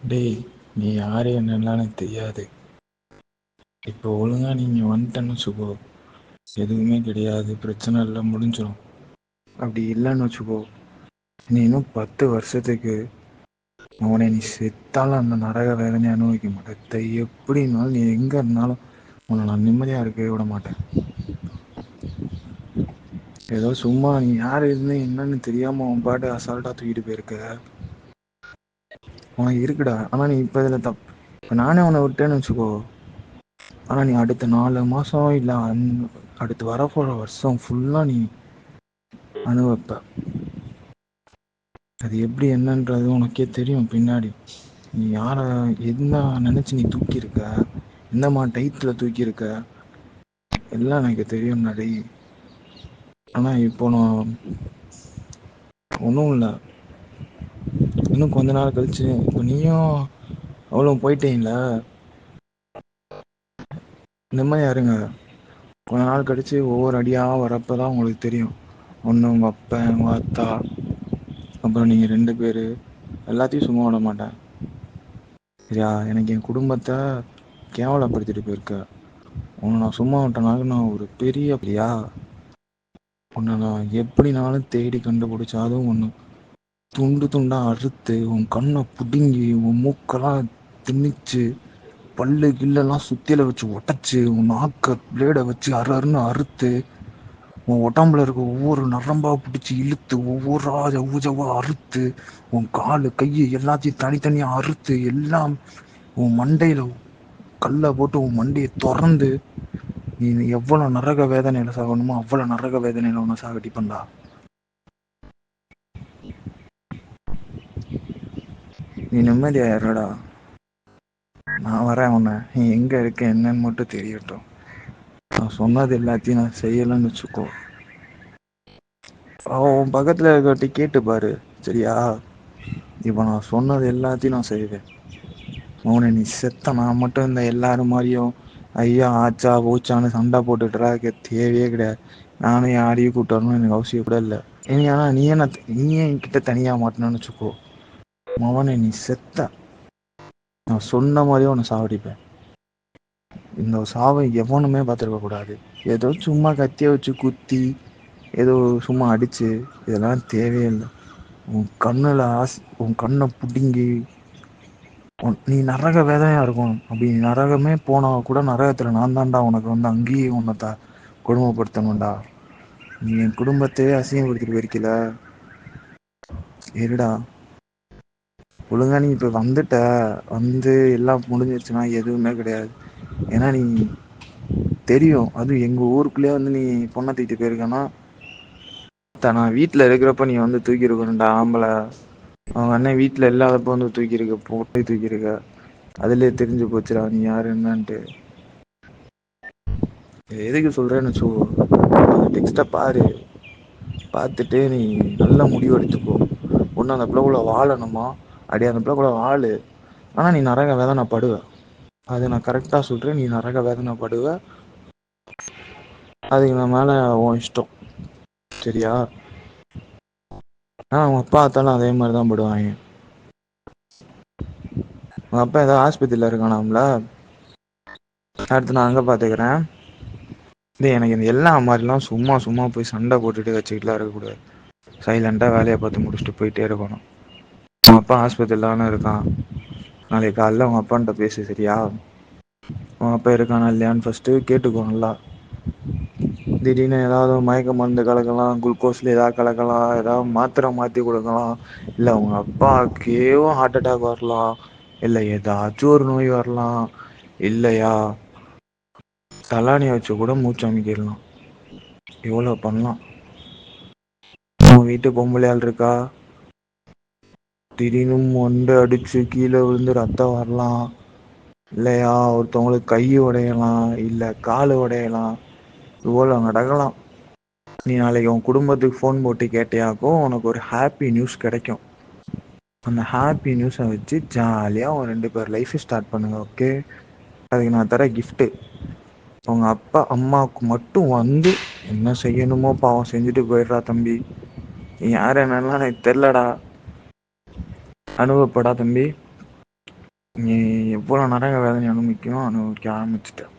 டேய் நீ யாரு என்னன்னு தெரியாது. இப்போ ஒழுங்கா நீங்க வந்துட்டேன்னு வச்சுக்கோ. எதுவுமே கிடையாது பிரச்சனை இல்ல முடிஞ்சிடும் அப்படி இல்லைன்னு வச்சுக்கோ. நீ இன்னும் பத்து வருஷத்துக்கு அவனை நீ செத்தாலும் அந்த நரக வேதனையை அனுபவிக்க மாட்டேன். எப்படி இருந்தாலும் நீ எங்க இருந்தாலும் உன்னை நான் நிம்மதியா இருக்கவே விட மாட்டேன். ஏதோ சும்மா நீ யாரு இருந்து என்னன்னு தெரியாம உன் பாட்டு அசால்ட்டா தூக்கிட்டு போயிருக்க. உனக்கு இருக்குடா. ஆனா நீ இப்ப இதுல தப் இப்ப நானே உன்னை விட்டேன்னு வச்சுக்கோ. ஆனா நீ அடுத்த நாலு மாசம் இல்ல அந் அடுத்து போற வருஷம் ஃபுல்லா நீ அனுபவிப்ப. அது எப்படி என்னன்றது உனக்கே தெரியும் பின்னாடி. நீ யார என்ன நினைச்சு நீ தூக்கிருக்க எந்த மா டைத்துல தூக்கிருக்க எல்லாம் எனக்கு தெரியும் நடி ஆனா இப்போ நான் ஒன்னும் இல்ல. இன்னும் கொஞ்ச நாள் கழிச்சு இப்போ நீயும் அவ்வளோ போயிட்டீங்கள? நிம்மதியா இருங்க. கொஞ்ச நாள் கழிச்சு ஒவ்வொரு அடியா வரப்பதான் உங்களுக்கு தெரியும். ஒன்று உங்கள் அப்பா உங்கள் அத்தா அப்புறம் நீங்கள் ரெண்டு பேர். எல்லாத்தையும் சும்மா விட மாட்டேன். சரியா? எனக்கு என் குடும்பத்தை கேவலப்படுத்திட்டு போயிருக்க. உன்னை நான் சும்மா விட்டனாலும் நான் ஒரு பெரிய அப்படியா உன்னை நான் எப்படினாலும் தேடி கண்டுபிடிச்சாலும் ஒன்று துண்டு துண்டா அறுத்து உன் கண்ணை புடுங்கி உன் மூக்கெல்லாம் திணிச்சு பல்லு கில்லெல்லாம் சுத்தியில வச்சு ஒட்டச்சு உன் நாக்க பிளேட வச்சு அரு அருன்னு அறுத்து உன் உடம்புல இருக்க ஒவ்வொரு நரம்பா பிடிச்சி இழுத்து ஒவ்வொரு ஜவ்வு ஜவ்வா அறுத்து உன் காலு கையை எல்லாத்தையும் தனித்தனியா அறுத்து எல்லாம் உன் மண்டையில கல்லை போட்டு உன் மண்டைய திறந்து நீ எவ்வளவு நரக வேதனையில சாகணுமோ அவ்வளவு நரக வேதனையில உன்ன சாகடிப்பண்டா நீ நிம்மதியா இருடா. நான் வரேன் உன்னை. நீ எங்க இருக்க என்னன்னு மட்டும் தெரியட்டும். நான் சொன்னது எல்லாத்தையும் நான் செய்யலைன்னு வச்சுக்கோ. உன் பக்கத்துல இருக்கட்டி கேட்டு பாரு சரியா? இப்ப நான் சொன்னது எல்லாத்தையும் நான் செய்வேன். மோனே நீ செத்த நான் மட்டும் இந்த எல்லாரும் மாதிரியும் ஐயா ஆச்சா போச்சான்னு சண்டை போட்டுட்டுறா தேவையே கிடையாது. நானும் யாரையும் கூட்டணும்னு எனக்கு அவசியம் கூட இல்லை. இனி ஆனா நீ என்ன நீ என்கிட்ட தனியா மாட்டணும்னு வச்சுக்கோ. மவனே நீ செத்த. நான் சொன்ன மாதிரியே உன்னை சாவடிப்பேன். இந்த சாவை எவனுமே பார்த்துருக்க கூடாது. ஏதோ சும்மா கத்திய வச்சு குத்தி ஏதோ சும்மா அடிச்சு இதெல்லாம் தேவையே இல்லை உன் கண்ணில் ஆசை உன் கண்ணை பிடுங்கி உன் நீ நரக வேதனையா இருக்கும் அப்படி நரகமே போனா கூட நரகத்துல நான் தான்டா உனக்கு வந்து அங்கேயும் உன்னை த கொடுமைப்படுத்தணும்டா. நீ என் குடும்பத்தையே அசிங்கப்படுத்திட்டு போயிருக்கல. இருடா. ஒழுங்கா நீ இப்ப வந்துட்ட வந்து எல்லாம் முடிஞ்சிருச்சுன்னா எதுவுமே கிடையாது. ஏன்னா நீ தெரியும் அதுவும் எங்க ஊருக்குள்ளேயே வந்து நீ பொண்ணை தூக்கிட்டு போயிருக்கேன்னா நான் வீட்டுல இருக்கிறப்ப நீ வந்து தூக்கிருக்கணும்டா ஆம்பளை. அவங்க அண்ணன் வீட்டுல இல்லாதப்ப வந்து தூக்கியிருக்க போட்டு தூக்கியிருக்க. அதுலயே தெரிஞ்சு போச்சுடா நீ யாரு என்னன்ட்டு. எதுக்கு சொல்றேன்னு வச்சுக்கோ அந்த டெக்ஸ்ட பாரு. பார்த்துட்டு நீ நல்ல முடிவெடுத்துக்கோ. ஒன்று அந்த பிள்ளை வாழணுமா? அடி அந்த பிள்ளை கூட ஆளு. ஆனா நீ நரக வேதனை படுவ. அது நான் கரெக்டா சொல்றேன். நீ நரக வேதனை படுவ. அதுக்கு நான் மேல உன் இஷ்டம். சரியா? ஆஹ் உன் அப்பா ஆத்தாலும் அதே மாதிரிதான் படுவாங்க. உங்க அப்பா ஏதோ ஆஸ்பத்திரியில இருக்கானாம்ல? அடுத்து நான் அங்க பாத்துக்கறேன். இது எனக்கு இந்த எல்லா மாதிரிலாம் சும்மா சும்மா போய் சண்டை போட்டுட்டு வச்சுக்கிட்டுலாம் இருக்கக்கூடாது. சைலண்டா வேலையை பார்த்து முடிச்சுட்டு போயிட்டே இருக்கணும். உன் அப்பா ஆஸ்பத்திரியில தானே இருக்கான். நாளைக்கு காலைல உங்க அப்பான்ட்ட பேசு சரியா? உன் அப்பா இருக்கானா இல்லையான்னு ஃபஸ்ட்டு கேட்டுக்கோ நல்லா. திடீர்னு ஏதாவது மயக்க மருந்து கலக்கலாம் குளுக்கோஸ்ல ஏதாவது கலக்கலாம் ஏதாவது மாத்திரை மாத்தி கொடுக்கலாம். இல்ல உங்க அப்பாக்கேவும் ஹார்ட் அட்டாக் வரலாம். இல்ல ஏதாச்சும் ஒரு நோய் வரலாம். இல்லையா? தலானியை வச்சு கூட மூச்சு அமைக்கிடலாம். எவ்வளவு பண்ணலாம். உன் வீட்டு பொம்பளையாள் இருக்கா? திடீர்னு மண்டை அடிச்சு கீழே விழுந்து ரத்தம் வரலாம். இல்லையா? ஒருத்தவங்களுக்கு கை உடையலாம். இல்லை கால் உடையலாம். இவ்வளவு நடக்கலாம். நீ நாளைக்கு உன் குடும்பத்துக்கு ஃபோன் போட்டு கேட்டியாக்கும் உனக்கு ஒரு ஹாப்பி நியூஸ் கிடைக்கும். அந்த ஹாப்பி நியூஸை வச்சு ஜாலியாக உன் ரெண்டு பேர் லைஃப் ஸ்டார்ட் பண்ணுங்க ஓகே அதுக்கு நான் தர கிஃப்ட்டு அவங்க அப்பா அம்மாவுக்கு மட்டும் வந்து என்ன செய்யணுமோ பாவம் செஞ்சுட்டு போயிடுறா தம்பி. நீ யார் என்னல்லாம் எனக்கு தெரிலடா அனுபவப்படா தம்பி. நீ எவ்வளோ நரக வேதனை அனுபவிக்கணும் அனுபவிக்க ஆரம்பிச்சிட்டேன்